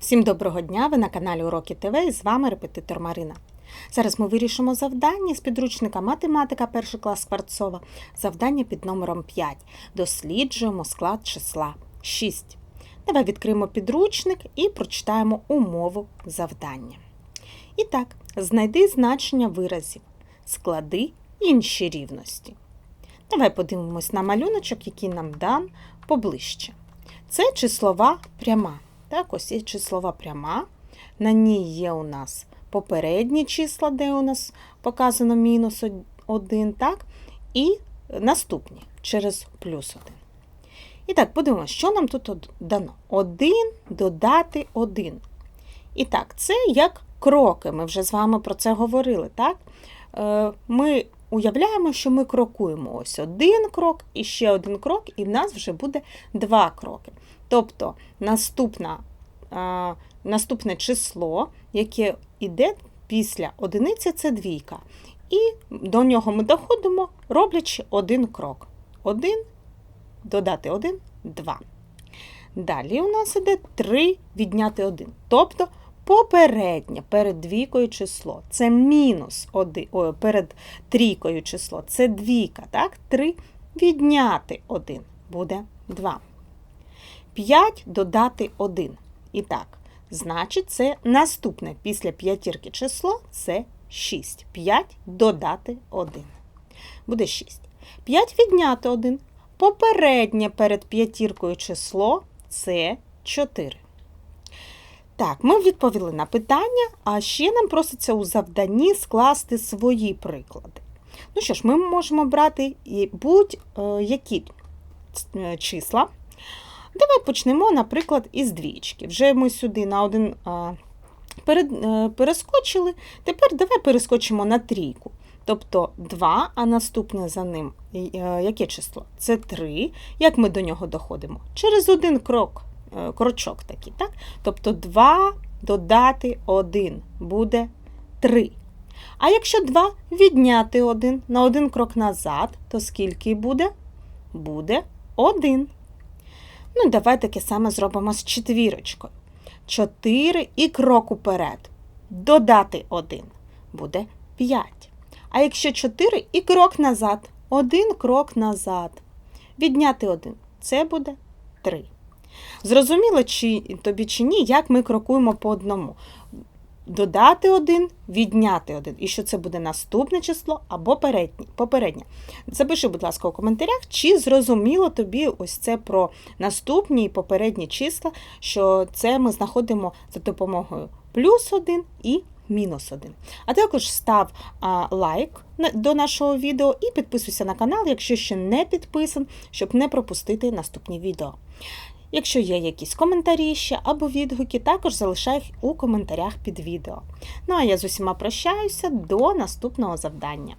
Всім доброго дня! Ви на каналі Уроки ТВ і з вами репетитор Марина. Зараз ми вирішимо завдання з підручника Математика 1 клас Скворцова. Завдання під номером 5. Досліджуємо склад числа 6. Давай відкриємо підручник і прочитаємо умову завдання. І так, знайди значення виразів, склади інші рівності. Давай подивимось на малюночок, який нам дан поближче. Це числова пряма. Так, ось є числова пряма. На ній є у нас попередні числа, де у нас показано мінус 1, так? І наступні через плюс 1. І так, подивимося, що нам тут дано. 1 додати 1. І так, це як кроки. Ми вже з вами про це говорили, так? Е, Ми уявляємо, що ми крокуємо ось один крок і ще один крок, і в нас вже буде два кроки. Тобто наступна, а, наступне число, яке йде після одиниці, це двійка. І до нього ми доходимо, роблячи один крок. Один, додати один, два. Далі у нас іде 3 відняти 1. Тобто попереднє перед двійкою число. Це мінус 1, о, перед трійкою число. Це двійка. так? 3 відняти 1 буде 2. 5 додати 1. І так, значить, це наступне після п'ятірки число це 6. 5 додати 1. Буде 6. 5 відняти 1. Попереднє перед п'ятіркою число це 4. Так, ми відповіли на питання, а ще нам проситься у завданні скласти свої приклади. Ну що ж, ми можемо брати будь-які е, числа. Давай почнемо, наприклад, із двічки. Вже ми сюди на один е, перескочили. Тепер давай перескочимо на трійку. Тобто 2, а наступне за ним е, яке число? Це 3. Як ми до нього доходимо? Через один крок, е, крочок такий, так? Тобто 2 додати 1 буде 3. А якщо 2 відняти 1 на один крок назад, то скільки буде? Буде 1. Ну, давай таке саме зробимо з четвірочкою. 4 і крок уперед. Додати 1 буде 5. А якщо 4 і крок назад, один крок назад. Відняти 1 це буде 3. Зрозуміло чи, тобі чи ні, як ми крокуємо по одному. Додати 1, відняти 1. І що це буде наступне число або попереднє. Запиши, будь ласка, у коментарях, чи зрозуміло тобі ось це про наступні і попередні числа, що це ми знаходимо за допомогою плюс 1 і мінус 1. А також став а, лайк до нашого відео і підписуйся на канал, якщо ще не підписан, щоб не пропустити наступні відео. Якщо є якісь коментарі ще або відгуки, також залишай їх у коментарях під відео. Ну а я з усіма прощаюся до наступного завдання.